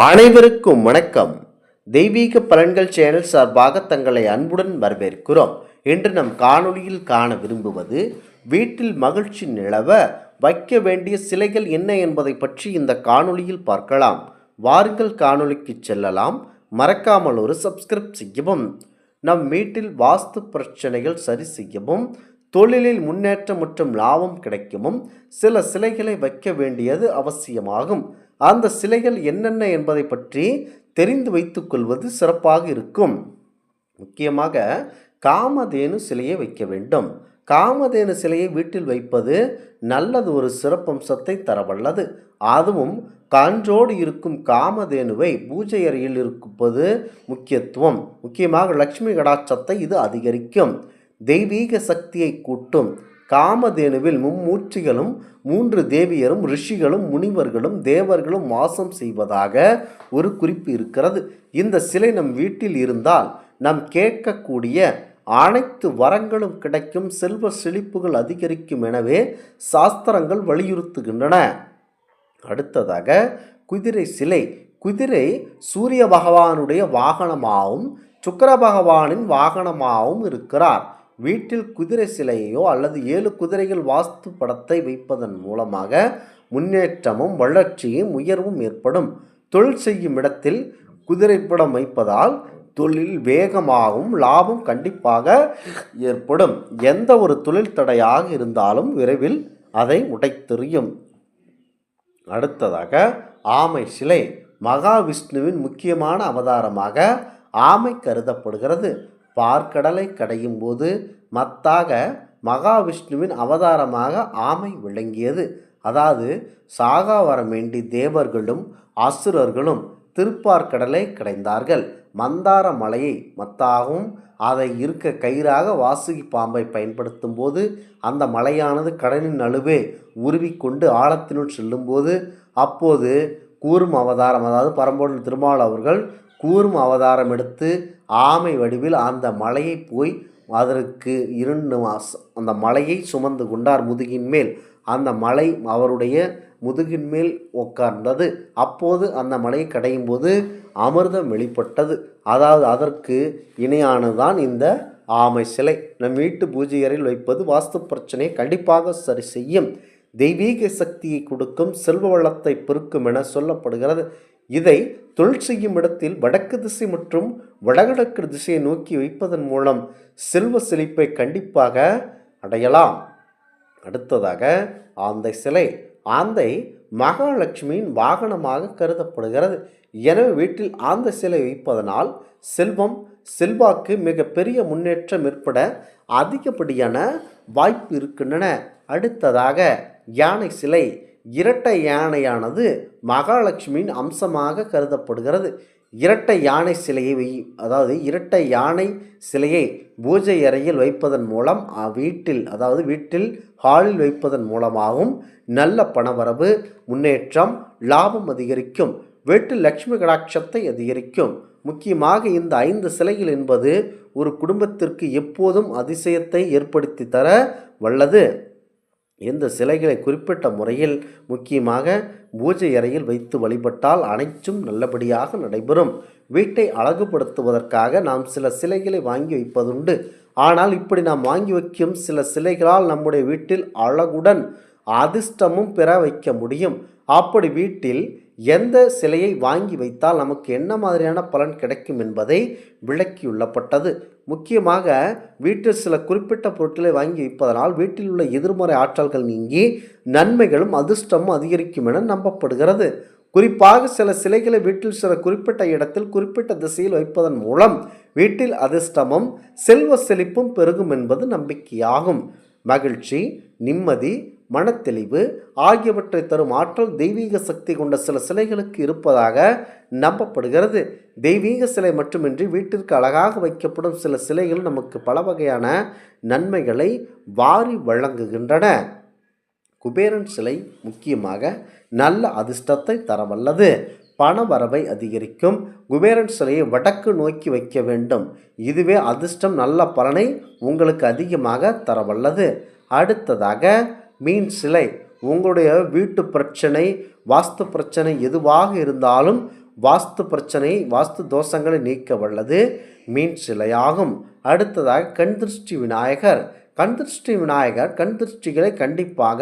அனைவருக்கும் வணக்கம். தெய்வீக பலன்கள் சேனல் சார்பாக தங்களை அன்புடன் வரவேற்கிறோம். இன்று நம் காணொளியில் காண விரும்புவது வீட்டில் மகிழ்ச்சி நிலவ வைக்க வேண்டிய சிலைகள் என்ன என்பதை பற்றி இந்த காணொளியில் பார்க்கலாம். வாருங்கள் காணொளிக்கு செல்லலாம். மறக்காமல் ஒரு சப்ஸ்கிரைப் செய்யவும் நம் வீட்டில் வாஸ்து பிரச்சனைகள் சரி செய்யவும் தொழிலில் முன்னேற்றம் மற்றும் லாபம் கிடைக்கவும் சில சிலைகளை வைக்க வேண்டியது அவசியமாகும். அந்த சிலைகள் என்னென்ன என்பதை பற்றி தெரிந்து வைத்துக்கொள்வது சிறப்பாக இருக்கும். முக்கியமாக காமதேனு சிலையை வைக்க வேண்டும். காமதேனு சிலையை வீட்டில் வைப்பது நல்லது ஒரு சிறப்பம்சத்தை தரவல்லது. அதுவும் கான்றோடு இருக்கும் காமதேனுவை பூஜை அறையில் இருப்பது முக்கியத்துவம். முக்கியமாக லட்சுமி கடாட்சத்தை இது அதிகரிக்கும். தெய்வீக சக்தியை கூட்டும். காமதேனுவில் மும்மூர்த்திகளும் மூன்று தேவியரும் ரிஷிகளும் முனிவர்களும் தேவர்களும் வாசம் செய்வதாக ஒரு குறிப்பு இருக்கிறது. இந்த சிலை நம் வீட்டில் இருந்தால் நாம் கேட்கக்கூடிய அனைத்து வரங்களும் கிடைக்கும் செல்வ செழிப்புகள் அதிகரிக்கும் எனவே சாஸ்திரங்கள் வலியுறுத்துகின்றன. அடுத்ததாக குதிரை சிலை. குதிரை சூரிய பகவானுடைய வாகனமாகவும் சுக்கர பகவானின் வாகனமாகவும் இருக்கிறார். வீட்டில் குதிரை சிலையையோ அல்லது ஏழு குதிரைகள் வாஸ்து படத்தை வைப்பதன் மூலமாக முன்னேற்றமும் வளர்ச்சியும் உயர்வும் ஏற்படும். தொழில் செய்யும் இடத்தில் குதிரை படம் வைப்பதால் தொழில் வேகமாகவும் லாபம் கண்டிப்பாக ஏற்படும். எந்த ஒரு தொழில் தடையாக இருந்தாலும் விரைவில் அதை உடைத்தெறியும். அடுத்ததாக ஆமை சிலை. மகாவிஷ்ணுவின் முக்கியமான அவதாரமாக ஆமை கருதப்படுகிறது. பார்க்கடலை கடையும் போது மத்தாக மகாவிஷ்ணுவின் அவதாரமாக ஆமை விளங்கியது. அதாவது சாகா வர வேண்டி தேவர்களும் அசுரர்களும் திருப்பார்க்கடலை கடைந்தார்கள். மந்தார மலையை மத்தாகவும் அதை இருக்க கயிறாக வாசுகி பாம்பை பயன்படுத்தும் போது அந்த மலையானது கடலின் நழுவே உருவிக்கொண்டு ஆழத்தினுள் செல்லும்போது அப்போது கூறும் அவதாரம் அதாவது பரம்பொருள் திருமால் அவர்கள் கூறும் அவதாரம் எடுத்து ஆமை வடிவில் அந்த மலையை போய் அதற்கு இரண்டு அந்த மலையை சுமந்து கொண்டார் முதுகின் மேல். அந்த மலை அவருடைய முதுகின் மேல் உட்கார்ந்தது அப்போது அந்த மலையை கடையும் போது அமிர்தம் வெளிப்பட்டது. அதாவது அதற்கு இணையானதுதான் இந்த ஆமை சிலை. நம் வீட்டு பூஜை அறையில் வைப்பது வாஸ்து பிரச்சனையை கண்டிப்பாக சரி செய்யும். தெய்வீக சக்தியை கொடுக்கும் செல்வ வளத்தை பெருக்கும் என சொல்லப்படுகிறது. இதை தொழில் செய்யும் இடத்தில் வடக்கு திசை மற்றும் வடகிழக்கு திசையை நோக்கி வைப்பதன் மூலம் செல்வ செழிப்பை கண்டிப்பாக அடையலாம். அடுத்ததாக ஆந்தை சிலை. ஆந்தை மகாலட்சுமியின் வாகனமாக கருதப்படுகிறது. எனவே வீட்டில் ஆந்த சிலை வைப்பதனால் செல்வம் செல்வாக்கு மிக பெரிய முன்னேற்றம் ஏற்பட அதிகப்படியான வாய்ப்பு இருக்கின்றன. அடுத்ததாக யானை சிலை. இரட்டை யானையானது மகாலட்சுமியின் அம்சமாக கருதப்படுகிறது. இரட்டை யானை சிலையை வை அதாவது இரட்டை யானை சிலையை பூஜை அறையில் வைப்பதன் மூலம் வீட்டில் அதாவது வீட்டில் ஹாலில் வைப்பதன் மூலமாகவும் நல்ல பணவரவு முன்னேற்றம் லாபம் அதிகரிக்கும். வீட்டில் லட்சுமி கடாட்சத்தை அதிகரிக்கும். முக்கியமாக இந்த ஐந்து சிலைகள் என்பது ஒரு குடும்பத்திற்கு எப்போதும் அதிசயத்தை ஏற்படுத்தி தர வல்லது. இந்த சிலைகளை குறிப்பிட்ட முறையில் முக்கியமாக பூஜை அறையில் வைத்து வழிபட்டால் அனைத்தும் நல்லபடியாக நடைபெறும். வீட்டை அழகுபடுத்துவதற்காக நாம் சில சிலைகளை வாங்கி வைப்பதுண்டு. ஆனால் இப்படி நாம் வாங்கி வைக்கும் சில சிலைகளால் நம்முடைய வீட்டில் அழகுடன் அதிர்ஷ்டமும் பெற வைக்க முடியும். அப்படி வீட்டில் எந்த சிலையை வாங்கி வைத்தால் நமக்கு என்ன மாதிரியான பலன் கிடைக்கும் என்பதை விளக்கியுள்ளப்பட்டது. முக்கியமாக வீட்டில் சில குறிப்பிட்ட பொருட்களை வாங்கி வைப்பதனால் வீட்டில் உள்ள எதிர்மறை ஆற்றல்கள் நீங்கி நன்மைகளும் அதிர்ஷ்டமும் அதிகரிக்கும் என நம்பப்படுகிறது. குறிப்பாக சில சிலைகளை வீட்டில் சில குறிப்பிட்ட இடத்தில் குறிப்பிட்ட திசையில் வைப்பதன் மூலம் வீட்டில் அதிர்ஷ்டமும் செல்வ செழிப்பும் பெருகும் என்பது நம்பிக்கையாகும். மகிழ்ச்சி நிம்மதி மனத்தெளிவு ஆகியவற்றை தரும் ஆற்றல் தெய்வீக சக்தி கொண்ட சில சிலைகளுக்கு இருப்பதாக நம்பப்படுகிறது. தெய்வீக சிலை மட்டுமின்றி வீட்டிற்கு அழகாக வைக்கப்படும் சில சிலைகள் நமக்கு பல வகையான நன்மைகளை வாரி வழங்குகின்றன. குபேரன் சிலை முக்கியமாக நல்ல அதிர்ஷ்டத்தை தரவல்லது. பண வரவை அதிகரிக்கும். குபேரன் சிலையை வடக்கு நோக்கி வைக்க வேண்டும். இதுவே அதிர்ஷ்டம் நல்ல பலனை உங்களுக்கு அதிகமாக தரவல்லது. அடுத்ததாக மீன் சிலை உங்களுடைய வீட்டு பிரச்சனை வாஸ்து பிரச்சனை எதுவாக இருந்தாலும் வாஸ்து பிரச்சனை வாஸ்து தோஷங்களை நீக்க வல்லது மீன் சிலையாகும். அடுத்ததாக கண் திருஷ்டி விநாயகர். கண் திருஷ்டி விநாயகர் கண் திருஷ்டிகளை கண்டிப்பாக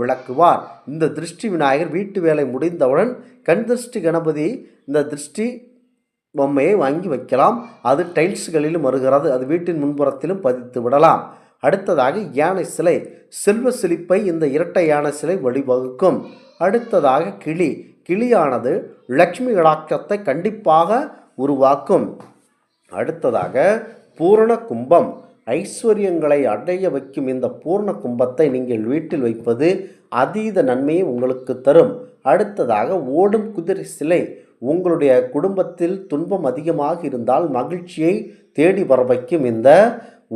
விளக்குவார். இந்த திருஷ்டி விநாயகர் வீட்டு வேலை முடிந்தவுடன் கண் திருஷ்டி கணபதி இந்த திருஷ்டி பொம்மையை வாங்கி வைக்கலாம். அது டைல்ஸ்களிலும் வருகிறது. அது வீட்டின் முன்புறத்திலும் பதித்து விடலாம். அடுத்ததாக யானை சிலை. செல்வ செழிப்பை இந்த இரட்டை யானை சிலை வழிவகுக்கும். அடுத்ததாக கிளி. கிளியானது லக்ஷ்மி கடாட்சத்தை கண்டிப்பாக உருவாக்கும். அடுத்ததாக பூரண கும்பம். ஐஸ்வர்யங்களை அடைய வைக்கும் இந்த பூர்ண கும்பத்தை நீங்கள் வீட்டில் வைப்பது அதீத நன்மையை உங்களுக்கு தரும். அடுத்ததாக ஓடும் குதிரை சிலை. உங்களுடைய குடும்பத்தில் துன்பம் அதிகமாக இருந்தால் மகிழ்ச்சியை தேடி வர வைக்கும் இந்த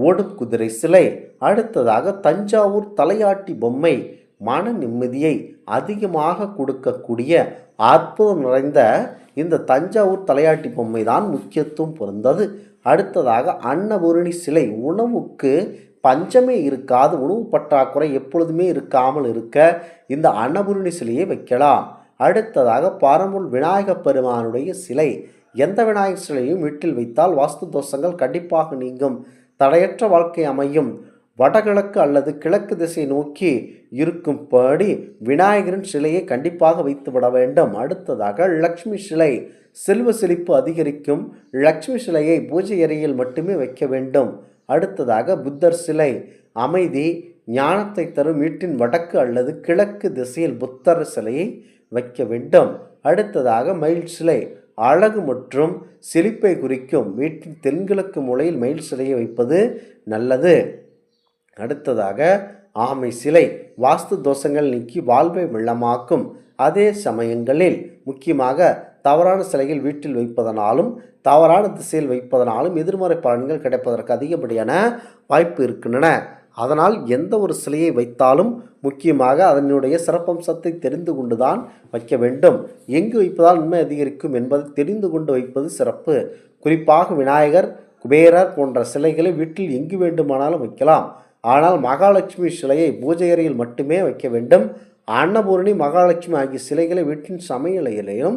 ஓடும் குதிரை சிலை. அடுத்ததாக தஞ்சாவூர் தலையாட்டி பொம்மை மன நிம்மதியை அதிகமாக கொடுக்கக்கூடிய அற்புதம் நிறைந்த இந்த தஞ்சாவூர் தலையாட்டி பொம்மை தான் முக்கியத்துவம் பொருந்தது. அடுத்ததாக அன்னபூரணி சிலை உணவுக்கு பஞ்சமே இருக்காது உணவு பற்றாக்குறை எப்பொழுதுமே இருக்காமல் இருக்க இந்த அன்னபூரணி சிலையை வைக்கலாம். அடுத்ததாக பரமுள் விநாயகப் பெருமானுடைய சிலை. எந்த விநாயகர் சிலையும் வீட்டில் வைத்தால் வாஸ்து தோஷங்கள் கண்டிப்பாக நீங்கும். தடையற்ற வாழ்க்கை அமையும். வடகிழக்கு அல்லது கிழக்கு திசை நோக்கி இருக்கும்படி விநாயகரின் சிலையை கண்டிப்பாக வைத்துவிட வேண்டும். அடுத்ததாக லக்ஷ்மி சிலை. செல்வ செழிப்பு அதிகரிக்கும். லக்ஷ்மி சிலையை பூஜை அறையில் மட்டுமே வைக்க வேண்டும். அடுத்ததாக புத்தர் சிலை. அமைதி ஞானத்தை தரும் வீட்டின் வடக்கு அல்லது கிழக்கு திசையில் புத்தர் சிலையை வைக்க வேண்டும். அடுத்ததாக மயில் சிலை. அழகு மற்றும் செழிப்பை குறிக்கும் வீட்டின் தென்கிழக்கு மூலையில் மயில் சிலையை வைப்பது நல்லது. அடுத்ததாக ஆமை சிலை. வாஸ்து தோஷங்கள் நீக்கி வாழ்வை வெள்ளமாக்கும். அதே சமயங்களில் முக்கியமாக தவறான சிலைகள் வீட்டில் வைப்பதனாலும் தவறான திசையில் வைப்பதனாலும் எதிர்மறை பலன்கள் கிடைப்பதற்கு அதிகப்படியான வாய்ப்பு இருக்கின்றன. அதனால் எந்த ஒரு சிலையை வைத்தாலும் முக்கியமாக அதனுடைய சிறப்பம்சத்தை தெரிந்து கொண்டுதான் வைக்க வேண்டும். எங்கு வைப்பதால் நன்மை அதிகரிக்கும் என்பதை தெரிந்து கொண்டு வைப்பது சிறப்பு. குறிப்பாக விநாயகர் குபேரர் போன்ற சிலைகளை வீட்டில் எங்கு வேண்டுமானாலும் வைக்கலாம். ஆனால் மகாலட்சுமி சிலையை பூஜை அறையில் மட்டுமே வைக்க வேண்டும். அன்னபூரணி மகாலட்சுமி ஆகிய சிலைகளை வீட்டின் சமையலையிலையும்